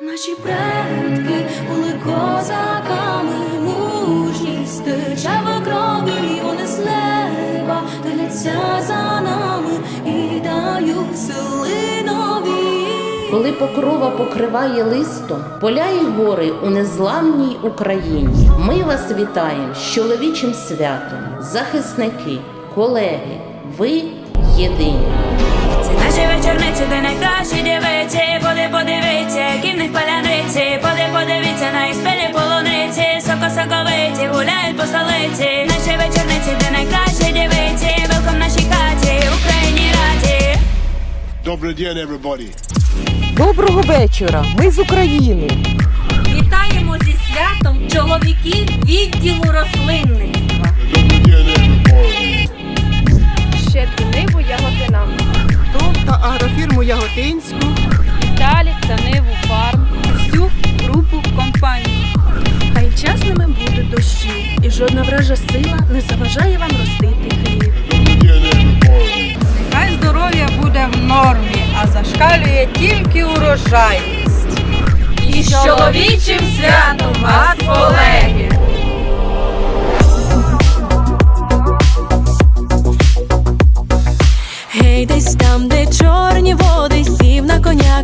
Наші предки були козаками, мужні стичава крові, вони з неба дивляться за нами і дають сили нові. Коли покрова покриває листом, поля й гори у незламній Україні. Ми вас вітаємо з чоловічим святом, захисники, колеги, ви єдині. Наші вечорниці, де найкращі дівиці Поди подивіться, які в них паляниці Поди подивіться на їх спини полуниці Соко-соковиті гуляють по столиці Наші вечорниці, де найкращі дівиці Велком нашій хаті, Україні раді Добрый день, everybody. Доброго вечора. Ми з України. Вітаємо зі святом Яготинську. Віталік та Ниву Фарм. Всю групу компаній. Хай чесними будуть дощі, і жодна вража сила не заважає вам ростити хліб. Хай здоров'я буде в нормі, а зашкалює тільки урожайність. І з чоловічим святом вас, колеги!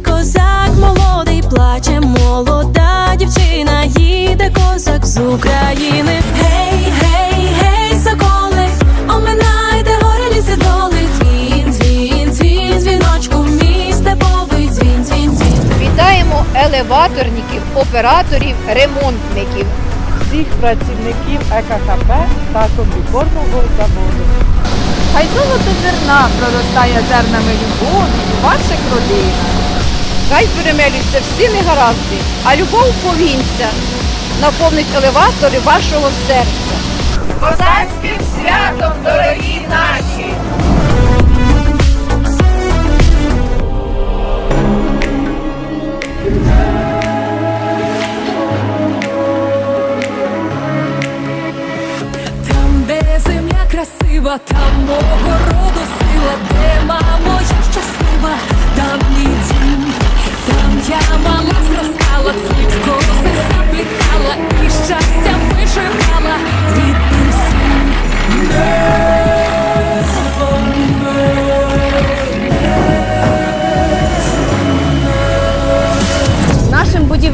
Козак молодий, плаче молода дівчина, їде козак з України. Гей, гей, гей, соколи, оминайте гори ліси доли, дзвін, дзвін, дзвін, дзвіночку, мій степовий дзвін, дзвін, дзвін. Вітаємо елеваторників, операторів, ремонтників. Всіх працівників ЕККП та комбікормового заводу. Хай золото зерна проростає зернами любові у ваших родинах. Хай перемелються всі негаразди, а любов повінця наповнить елеватори вашого серця. Козацьким святом, дорогі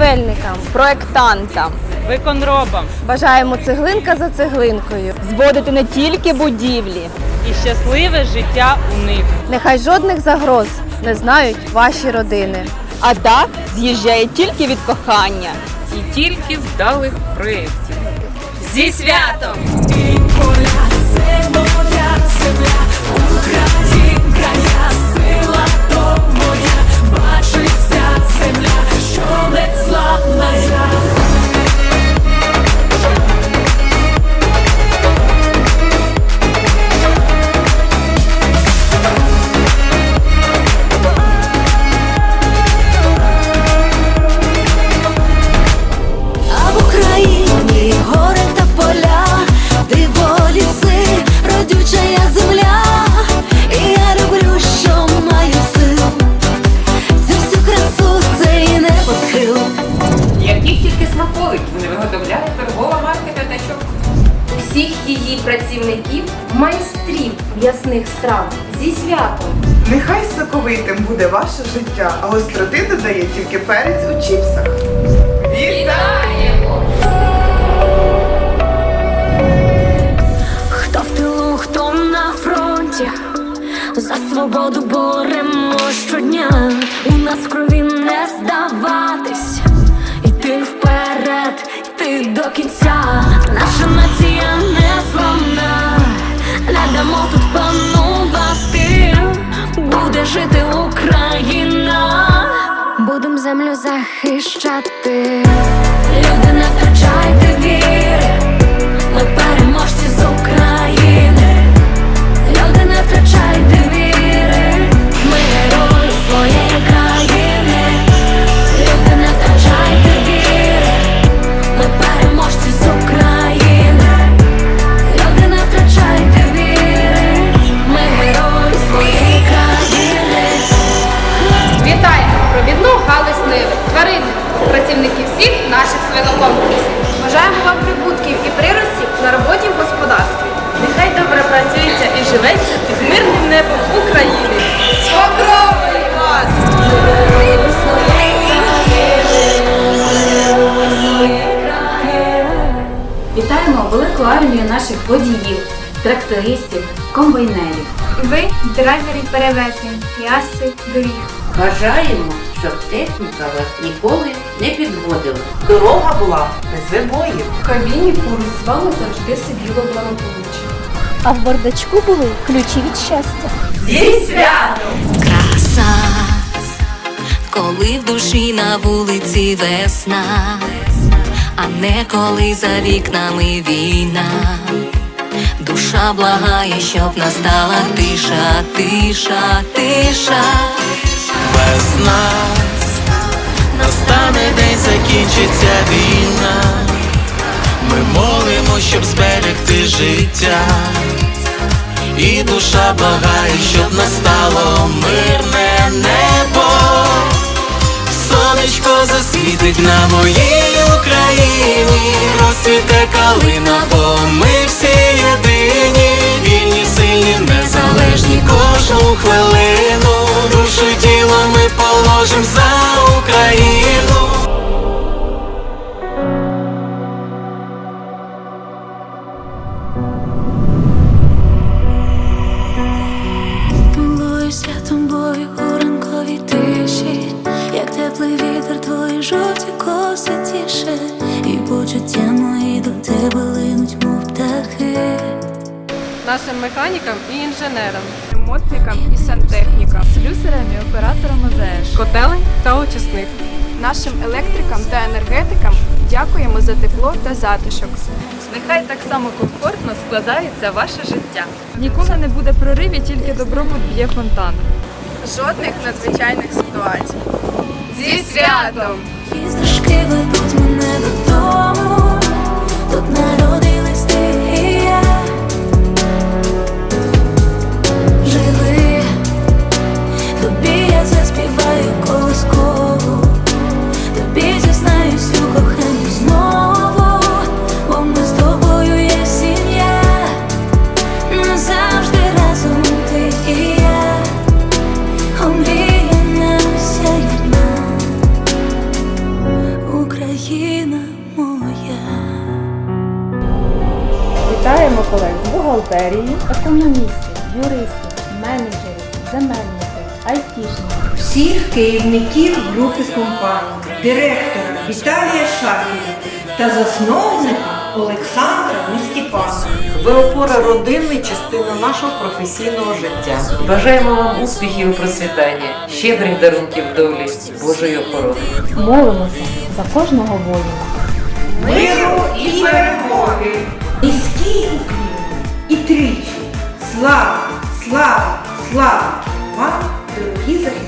будівельникам, проектантам Виконробам бажаємо цеглинка за цеглинкою зводити не тільки будівлі. і щасливе життя у них. Нехай жодних загроз не знають ваші родини. А дах з'їжджає тільки від кохання. І тільки вдалих проєктів. Зі святом! Смаколиків не виготовляє торгова марка П'ятачок. всіх її працівників, майстрів м'ясних страв зі святом. Нехай соковитим буде ваше життя, а гостроти додає тільки перець у чіпсах. Вітаємо! Хто в тилу, хто на фронті, за свободу боремо щодня. У нас в крові не здаватись, жити Україна, будем землю захищати. Армію наших водіїв, трактористів, комбайнерів. Ви драйвери перевезень, яси доріг. Бажаємо, щоб техніка вас ніколи не підводила. Дорога була без вибоїв. В кабіні поруч з вами завжди сиділо благополуччя. А в бардачку були ключі від щастя. Зі святом! Краса, коли в душі на вулиці весна, а не коли за вікнами війна. Душа благає, щоб настала тиша, тиша, тиша. Весна настане день, закінчиться війна. Ми молимо, щоб зберегти життя. І душа благає, щоб настало мирне небо. Сонечко засвітить на моїй Україні, розсвіте калина, бо ми всі єдині, вільні, сильні, незалежні кожну хвилину. Теплий вітер, твої жовті коси тіше, і почуття мої до тебе линуть, мов птахи. Нашим механікам і інженерам, ремонтникам і сантехнікам, слюсарям і операторам АЗС, котелень та очисних. Нашим електрикам та енергетикам дякуємо за тепло та затишок. Нехай так само комфортно складається ваше життя. Ніколи не буде проривів, тільки добробут б'є фонтаном. Жодних надзвичайних ситуацій. Зі святом! І стежки ведуть мене додому, бухгалтерії, економістів, юристів, менеджерів, земельників, айтішників. всіх керівників групи компаній, директора Віталія Шахіна та засновника Олександра Нестіпана. Ви опора родинної частини нашого професійного життя. Бажаємо вам успіхів і процвітання, щедрих дарунків долі, Божої охорони. Молимося за кожного воїна. Миру і перемоги! Низький уклін і тричі. Слава, слава, слава вам, дорогі захисники!